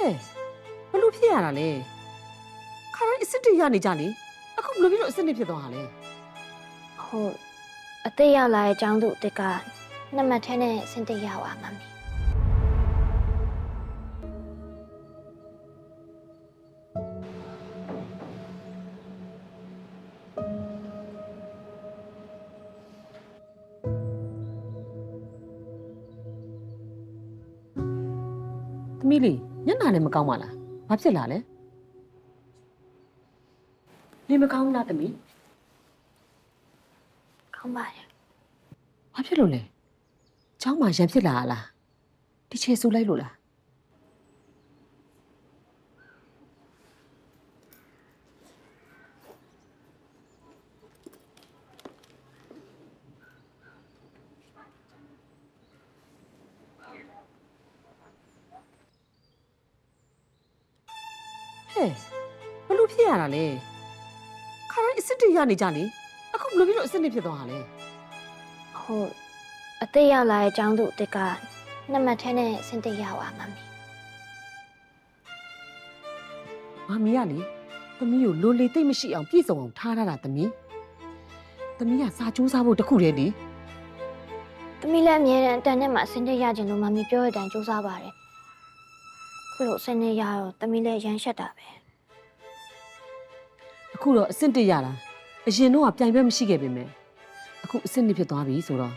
ဟဲ့ဘလို့ဖြစ်ရတာလဲခါတိုင်းအစ်စ်တရနေကြလေအခုဘလို့ပြီးတော့အစ်စ်နေဖြစ်သွားတာလဲဟုတ်အသေးရောက်လာတဲ့အကြောင်းသူအစ်ကနှစ်မှတ်ထဲနဲ့စင်တိတ်ရောက်ပါမမီသမီးလေး ညနာလည်းမကောင်းပါလားဘာဖြစ်လာလဲနေမကောင်းဘူးလားသမီး ကောင်းပါတယ် ဘာဖြစ်လို့လဲเจ้าမှရံဖြစ်လာလားဒီချေဆူလိုက်လို့လား ဟဲ့ဘလို့ဖြစ်ရတာလဲခါတိုင်းအစ်စ်တရနေကြလေအခုဘလို့ပြီးတော့အစ်စ်နေဖြစ်သွားတာလဲဟုတ်အသေးရောက်လာတဲ့အကြောင်းသူအစ်ကနှစ်မှတ်ထဲနဲ့စင်တိတ်ရောက်ပါမမီမမီးကလေသမီးကိုလိုလေသိမ့်မရှိအောင်ပြည့်စုံအောင်ထားရတာသမီးသမီးကစာကြိုးစားဖို့တခုတည်းလေသမီးလည်းအမြဲတမ်းအတန်နဲ့မှစင်တိတ်ရခြင်းလို့မမီပြောတဲ့အတိုင်းစူးစမ်းပါတယ် ခုလိုစင်နေရတော့သမီးလည်းရမ်းရှက်တာပဲအခုတော့အစ်စ်တရတာအရင်တော့ကပြိုင်ပွဲမရှိခဲ့ပေမဲ့အခုအစ်စ်နေဖြစ်သွားပြီဆိုတော့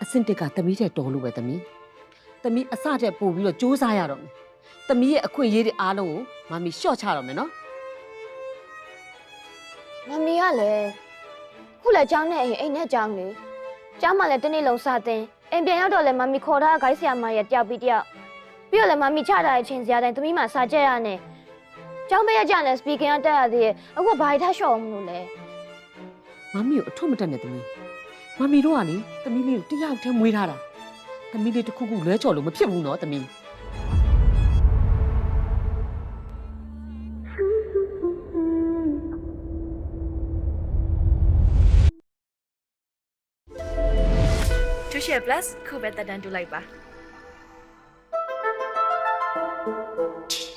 အစ်စ်တက်ကသမီးတဲ့တော်လို့ပဲသမီးသမီးအစတဲ့ပို့ပြီးတော့စူးစားရတော့မယ်သမီးရဲ့အခွင့်အရေးတွေအားလုံးကိုမမီရှော့ချတော့မယ်နော်မမီကလည်းခုလည်းကြောင်းနဲ့အိမ်အိမ်နဲ့ကြောင်းလေကြောင်းမှလည်းတနေ့လုံးစတင်အိမ်ပြန်ရောက်တော့လည်းမမီခေါ်ထားတဲ့ဂိုင်းဆရာမရဲ့တယောက်ပြီးတယောက် ပြီးတော့လည်းမမီချထားတဲ့အချိန်စရာတိုင်းသမီးမှစာကြက်ရနဲ့ကျောင်းပေးရကြတယ်စပီကင်ကတက်ရသေးရဲ့အခုဘာကြီးထရှော့အောင်မလို့လဲမမီကိုအထွတ်မတက်နဲ့သမီးမမီတို့ကလေသမီးလေးကိုတယောက်တည်းမွေးထားတာသမီးလေးတစ်ခုခုလွဲချော်လို့မဖြစ်ဘူးနော်သမီး2 share plus ခုပဲတက်တန်းတူလိုက်ပါ Thank you.